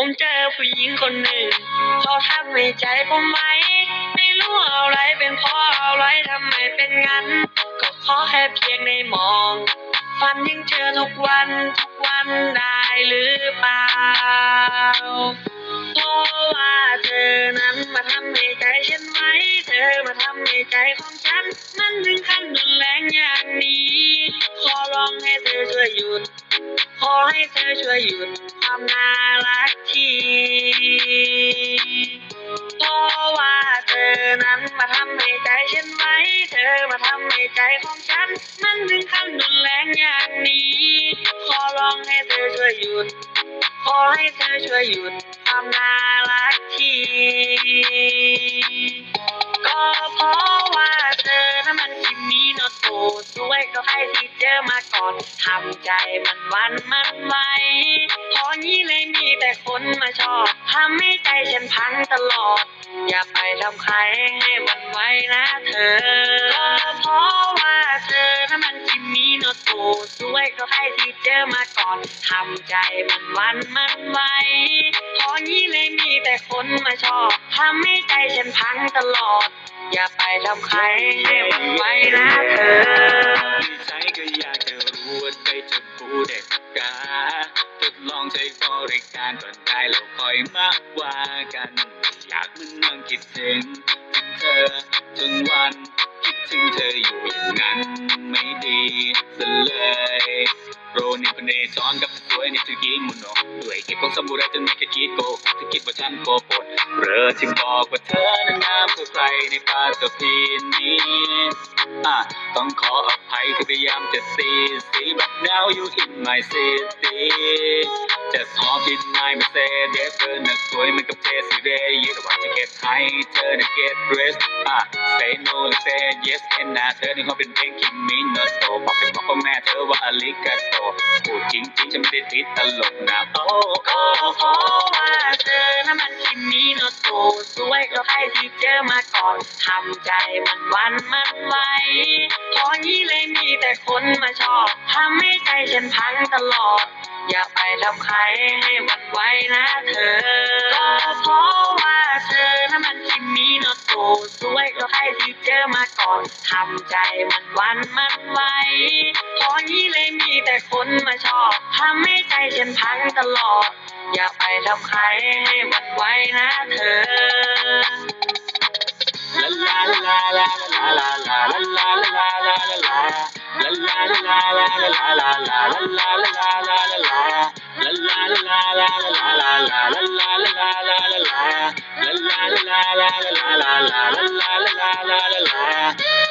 ผมเจอผู้หญิงคนหนึ่ง เขาทำให้ใจผมไหม ไม่รู้อะไรเป็นเพราะอะไรทำไมเป็นงั้น ก็ขอแค่เพียงในมอง ฝันยังเจอทุกวันทุกวันได้หรือเปล่า เพราะว่าเธอนั้นมาทำให้ใจฉันไหม เธอมาทำให้ใจของฉัน มันถึงขั้นรุนแรงอย่างนี้ ขอร้องให้เธอช่วยหยุด ขอให้เธอช่วยหยุดความน่ารักทีเพราะว่าเธอนั้นมาทำให้ใจฉันไว้ เธอมาทำให้ใจของฉัน มันถึงขั้นรุนแรงอย่างนี้ ขอร้องให้เธอช่วยหยุด ขอให้เธอช่วยหยุดความน่ารักที ด้วยก็ใครที่เจอมาก่อนทำใจมันวันมันไหวพอนี้เลยมีแต่คนมาชอบทำให้ใจฉันพังตลอด อย่าไปทำใครให้มันไว้นะเธอ เพราะว่าเธอนั้นมันที่มีโนตูด้วยก็ใครที่เจอมาก่อนทำใจมันวันมันไหวพอนี้เลยมีแต่คนมาชอบทำให้ใจฉันพังตลอด อย่าไปทำใครให้มันไว้นะเธอใช้ก็อยากจะรู้ว่าได้จะกูเด็ดกาทดลองใช้บริการก่อนได้เราคอยมาว่ากัน อยากมันนั่งคิดถึง ในจองกับเธอในでそんが声に過ぎんものด้วยเก็บของสมุไรจนไม่เคยคิดโกหกที่คิดว่าฉันโกหกเรือที่บอกว่าเธอนั้นน้ำกับใครในปาตพีนี้อะต้องขออภัยที่พยายามจะซีซี but now you in my city จะสอบบินนายม่เซเดฟเธอหน้าสวยเหมือนกับเจสซี่เดย์ยืนว่าจะเก็บให้เธอน่ะเก็บเรสอะ say no และ say yes เห็นหน้าเธอนี่เขาเป็นเพลงคิมมิโนโตบอกเป็นพ่อแม่เธอว่าอลิกาโตพูดจริงจริงฉันไม่ได้ติดตลกนะโอ้โอ้อว่าเธอน่ะมันคิมมิโนโตสวยกว่าใครที่เจอมาก่อนทำใจมันวันมันไหว แต่คนมาชอบทำให้ใจฉันพังตลอด อย่าไปทำใครให้มันไว้นะเธอเพราะว่าเธอนั้นมันที่มีนอตโตสวยก็ใครที่เจอมาก่อนทำใจมันวันมันไว้เพรนี้เลยมีแต่คนมาชอบทำให้ใจฉันพังตลอด อย่าไปทำใครให้มันไว้นะเธอ la la la la la la la la la